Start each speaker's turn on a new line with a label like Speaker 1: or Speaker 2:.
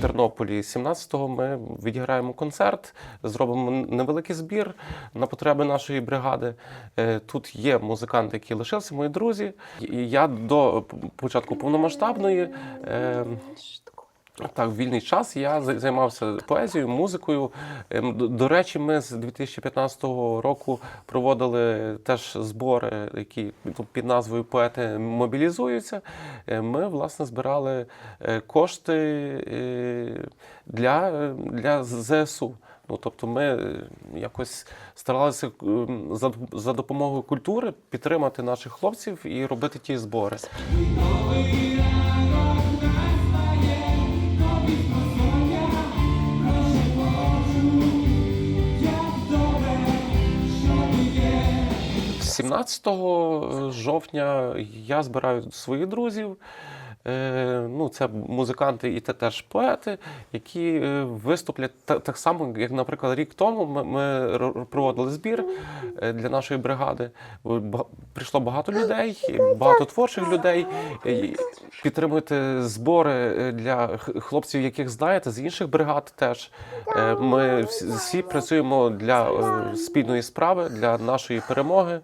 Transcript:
Speaker 1: Тернополі 17-го ми відіграємо концерт, зробимо невеликий збір на потреби нашої бригади. Е, Тут є музиканти, які лишилися, мої друзі. І я до початку повномасштабної. Е, так, в вільний час я займався поезією, музикою. Ем, До, речі, ми з 2015 року проводили теж збори, які ну, під назвою Поети мобілізуються. Е, Ми, власне, збирали е, кошти е, для, для ЗСУ. Ну, тобто ми е, якось старалися ем, за допомогою культури підтримати наших хлопців і робити ті збори. 17 жовтня я збираю своїх друзів. Е, Ну, це музиканти і те теж поети, які е, виступлять та- так само, як, наприклад, рік тому ми, ми проводили збір е, для нашої бригади. Прийшло багато людей, багато творчих людей. Підтримуйте збори е, для хлопців, яких знаєте, з інших бригад теж. Е, Ми всі- працюємо для е, спільної справи, для нашої перемоги.